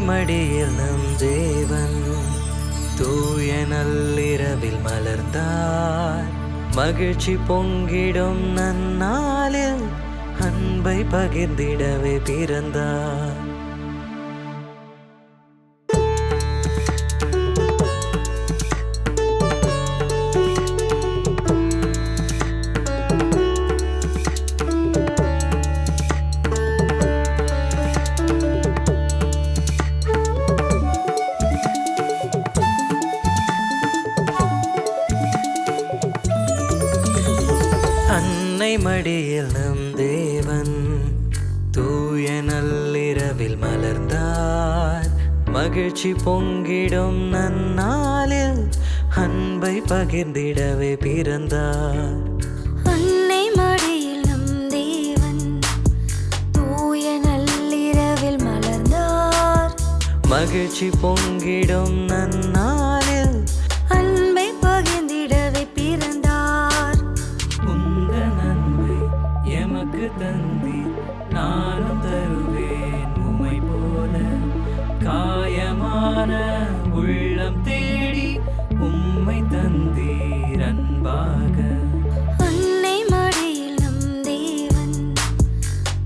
மடியில் நம் தேவன் தூய நல்லிரவில் மலர்ந்தார். மகிழ்ச்சி பொங்கிடும் நன்னாளில் அன்பை பகிர்ந்திடவே பிறந்தார். அன்னை மடியில் நம் தேவன் தூய நள்ளிரவில் மலர்ந்தார். மகிழ்ச்சி பொங்கிடும் நன்னாளில் அன்பை பகிர்ந்திடவே பிறந்தார். அன்னை மடியில் நம் தேவன் தூய நள்ளிரவில் மலர்ந்தார். மகிழ்ச்சி பொங்கிடும் நன்னாளில் காயமான உள்ளம் தேடி உம்மை தந்தீர் அன்பாக. அன்னை மடியில் நம் தேவன்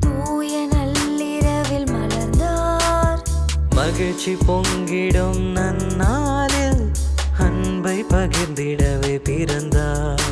தூய நள்ளிரவில் மலர்ந்தார். மகிழ்ச்சி பொங்கிடும் நன்னாளில் அன்பை பகிர்ந்திடவே பிறந்தார்.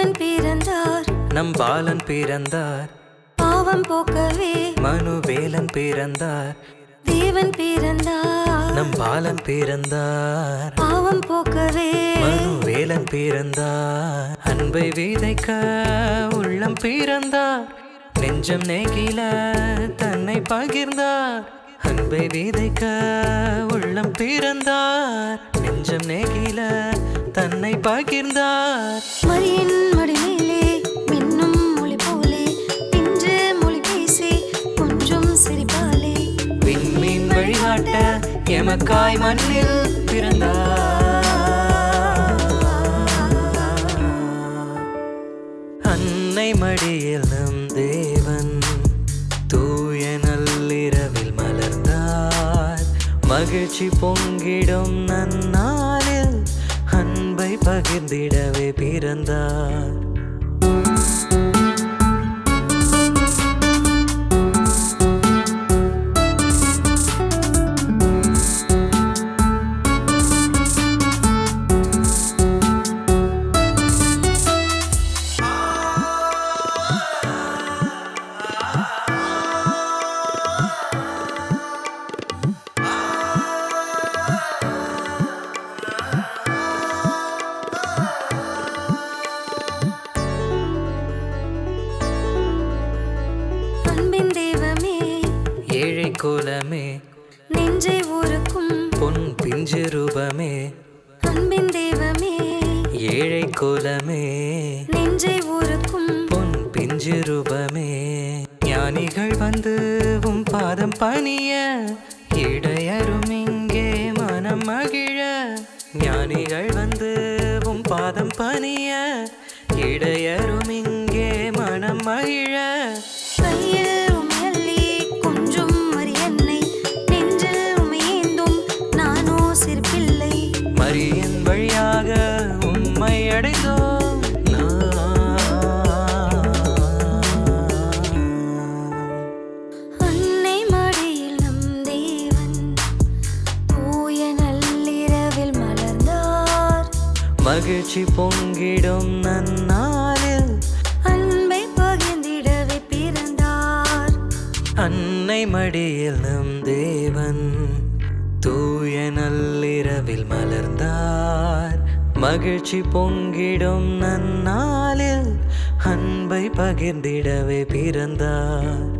தேவன் பிறந்தார். நம் பாலன் பிறந்தார். பாவம் போக்கவே மனுவேலன் பிறந்தார். தேவன் பிறந்தார். நம் பாலன் பிறந்தார். பாவம் போக்கவே மனுவேலன் பிறந்தார். அன்பை விதைக்க உள்ளம் பிறந்தார். நெஞ்சம் நெகில தன்னை பகிர்ந்தார். அன்பை விதைக்க உள்ளம் பிறந்தார். நெஞ்சம் நெகில தன்னை பகிர்ந்தார். மரியின் விண்மீன் எமக்காய் மண்ணில் பிறந்தார். அன்னை மடியில் நம் தேவன் தூய நள்ளிரவில் மலர்ந்தார். மகிழ்ச்சி பொங்கிடும் நன்னாளில் அன்பை பகிர்ந்திடவே பிறந்தார். ஏழை கோலமே நெஞ்சை ஊருக்கும் பொன் பிஞ்சு ரூபமே அன்பின் தெய்வமே ஏழை கோலமே நெஞ்சை ஊருக்கும் பொன் பிஞ்சு ரூபமே. ஞானிகள் வந்து உம் பாதம் பணிய இடையரும் இங்கே மனம் மகிழ. ஞானிகள் வந்து உம் பாதம் பணிய இடையரும் இங்கே மனம் மகிழ. மகிழ்ச்சி பொங்கிடும் நன்னாளில். அன்பை பகிர்ந்திடவே பிறந்தார். அன்னை மடியில் நம் தேவன் தூய நள்ளிரவில் மலர்ந்தார். மகிழ்ச்சி பொங்கிடும் நன்னாளில் அன்பை பகிர்ந்திடவே பிறந்தார்.